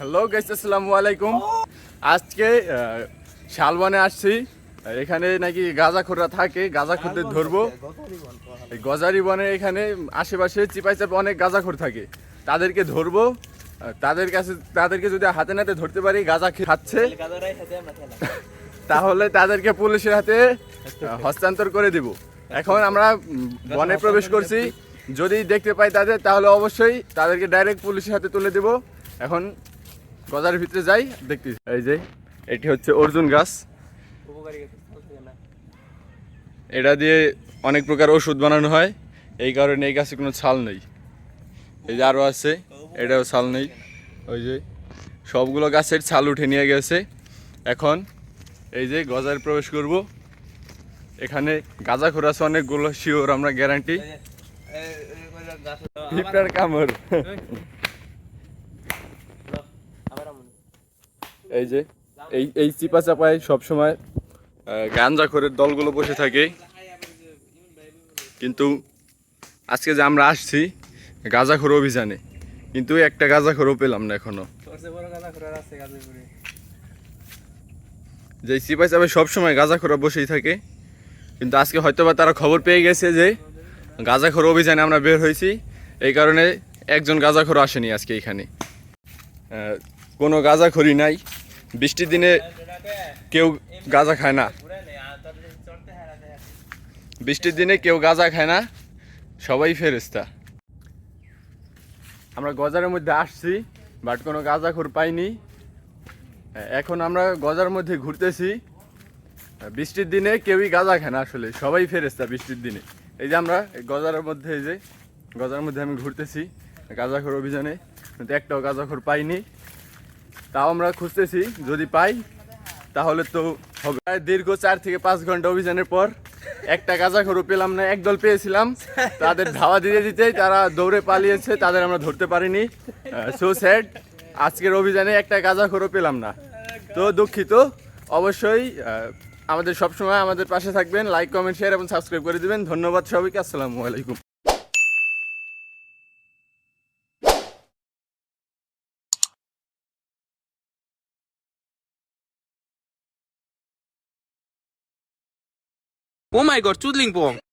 Hello guys আসসালামু আলাইকুম আজকে শালবনে আসছি। এখানে নাকি গাঁজাখোররা থাকে গাঁজাখোরদের ধরবো। এই গজারি বনে এখানে আশেপাশে চিপাই চাপে অনেক গাঁজাখোর থাকে। তাদেরকে ধরবো। তাদের কাছে তাদেরকে যদি হাতে নাতে ধরতে পারি গাঁজা খাচ্ছে। তাহলে তাদেরকে পুলিশের হাতে হস্তান্তর করে দিব। এখন আমরা বনে প্রবেশ করছি। যদি দেখতে পাই তাদের তাহলে অবশ্যই তাদেরকে ডাইরেক্ট পুলিশের হাতে তুলে দেব। এখন গজারের ভিতরে যাই দেখতে এই যে এটি হচ্ছে অর্জুন গাছ এটা দিয়ে অনেক প্রকার ওষুধ বানানো হয় এই কারণে এই গাছে কোনো ছাল নেই এই যে আরও আছে এটাও ছাল নেই ওই যে সবগুলো গাছের ছাল উঠে নিয়ে গেছে এখন এই যে গজায় প্রবেশ করব এখানে গাঁজা খোর আছে অনেকগুলো শিওর আমরা গ্যারান্টি পিঁপড়ার কামড় এই যে এই এই চিপা চাপায় সবসময় গাঞ্জা খোরের দলগুলো বসে থাকে। কিন্তু আজকে যে আমরা আসছি গাঁজা গাঁজাখোর অভিযানে কিন্তু একটা গাঁজা গাঁজাখোরও পেলাম না এখনও। যে চিপাই চাপায় সবসময় গাঁজাখোরা বসেই থাকে কিন্তু আজকে হয়তোবা তারা খবর পেয়ে গেছে যে গাঁজা গাঁজাখোর অভিযানে আমরা বের হয়েছি। এই কারণে একজন গাঁজা গাঁজাখোর আসেনি আজকে এখানে। কোনো গাঁজাখড়ি নাই। বৃষ্টির দিনে কেউ গাঁজা খায় না। বৃষ্টির দিনে কেউ গাঁজা খায় না, সবাই ফেরেস্তা আমরা গজারের মধ্যে আসছি, বাট কোনো গাঁজাখোর পাইনি। এখন আমরা গজার মধ্যে ঘুরতেছি। বৃষ্টির দিনে কেউই গাঁজা খায় না আসলে, সবাই ফেরেস্তা বৃষ্টির দিনে। এই যে আমরা গজারের মধ্যে, এই যে গজার মধ্যে আমি ঘুরতেছি গাঁজাখোর অভিযানে, কিন্তু একটাও গাঁজাখোর পাইনি। তাও আমরা খুঁজতেছি, যদি পাই, তাহলে তো হবে। দীর্ঘ চার থেকে পাঁচ ঘণ্টা অভিযানের পর একটা গাঁজাখোরও পেলাম না, একদল পেয়েছিলাম। তাদের ধাওয়া দিতে দিতেই তারা দৌড়ে পালিয়েছে, তাদের আমরা ধরতে পারিনি। সো স্যাড আজকের অভিযানে একটা গাঁজাখোরও পেলাম না। তো দুঃখিত, অবশ্যই আমাদের সবসময় আমাদের পাশে থাকবেন লাইক কমেন্ট শেয়ার এবং সাবস্ক্রাইব করে দিবেন। ধন্যবাদ সবাইকে, আসসালামু আলাইকুম। Oh my god, Chudling Pong.